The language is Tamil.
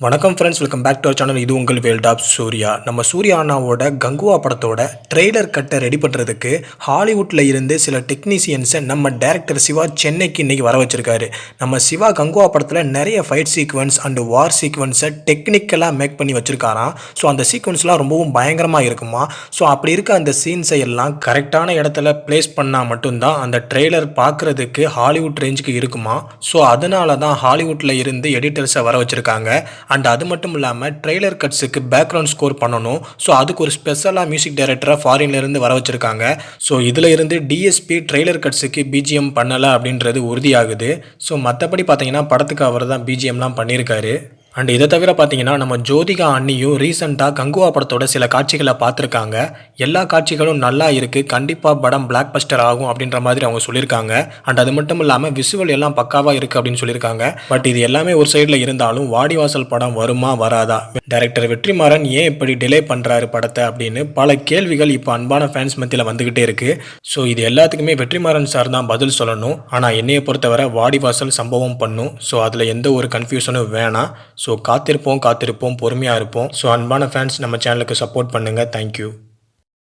வணக்கம் friends welcome back to our channel இது உங்கள் வேல்ட் ஆஃப் சூர்யா. நம்ம சூர்யா அண்ணாவோட கங்குவா படத்தோட ட்ரெய்லர் கட்டை ரெடி பண்ணுறதுக்கு ஹாலிவுட்டில் இருந்து சில டெக்னீசியன்ஸை நம்ம டேரக்டர் சிவா சென்னைக்கு இன்றைக்கி வர வச்சிருக்காரு. நம்ம சிவா கங்குவா படத்தில் நிறைய ஃபைட் சீக்வன்ஸ் அண்டு வார் சீக்வன்ஸை டெக்னிக்கலாக மேக் பண்ணி வச்சுருக்காராம். ஸோ அந்த சீக்வன்ஸ்லாம் ரொம்பவும் பயங்கரமாக இருக்குமா? ஸோ அப்படி இருக்க அந்த சீன்ஸை எல்லாம் கரெக்டான இடத்துல ப்ளேஸ் பண்ணால் மட்டும்தான் அந்த ட்ரெய்லர் பார்க்குறதுக்கு ஹாலிவுட் ரேஞ்சுக்கு இருக்குமா? ஸோ அதனால தான் ஹாலிவுட்டில் இருந்து எடிட்டர்ஸை வர வச்சுருக்காங்க. அண்ட் அது மட்டும் இல்லாமல் ட்ரெய்லர் கட்ஸுக்கு பேக்ரவுண்ட் ஸ்கோர் பண்ணணும். ஸோ அதுக்கு ஒரு ஸ்பெஷலாக மியூசிக் டைரக்டராக ஃபாரின்லேருந்து வர வச்சுருக்காங்க. ஸோ இதில் இருந்து டிஎஸ்பி ட்ரெய்லர் கட்ஸுக்கு பிஜிஎம் பண்ணலை அப்படின்றது உறுதியாகுது. ஸோ மற்றபடி பார்த்தீங்கன்னா படத்துக்கு அவர் தான் பிஜிஎம்லாம் பண்ணியிருக்காரு அண்ட் இதை தவிர பார்த்தீங்கன்னா நம்ம ஜோதிகா அண்ணியும் ரீசெண்டாக கங்குவா படத்தோட சில காட்சிகளை பார்த்துருக்காங்க. எல்லா காட்சிகளும் நல்லா இருக்குது கண்டிப்பாக படம் பிளாக் பஸ்டர் ஆகும் அப்படின்ற மாதிரி அவங்க சொல்லியிருக்காங்க. அண்ட் அது மட்டும் இல்லாமல் விசுவல் எல்லாம் பக்காவாக இருக்குது அப்படின்னு சொல்லியிருக்காங்க. பட் இது எல்லாமே ஒரு சைடில் இருந்தாலும் வாடிவாசல் படம் வருமா வராதா? டைரக்டர் வெற்றிமாறன் ஏன் இப்படி டிலே பண்ணுறாரு படத்தை அப்படின்னு பல கேள்விகள் இப்போ அன்பான ஃபேன்ஸ் மத்தியில் வந்துக்கிட்டே இருக்குது ஸோ இது எல்லாத்துக்குமே வெற்றிமாறன் சார் தான் பதில் சொல்லணும். ஆனால் என்னையை பொறுத்தவரை வாடிவாசல் சம்பவம் பண்ணும். ஸோ அதில் எந்த ஒரு கன்ஃபியூஷனும் வேணாம். ஸோ காத்திருப்போம் காத்திருப்போம் பொறுமையாக இருப்போம். ஸோ அன்பான ஃபேன்ஸ் நம்ம சேனலுக்கு சப்போர்ட் பண்ணுங்கள் தேங்க்யூ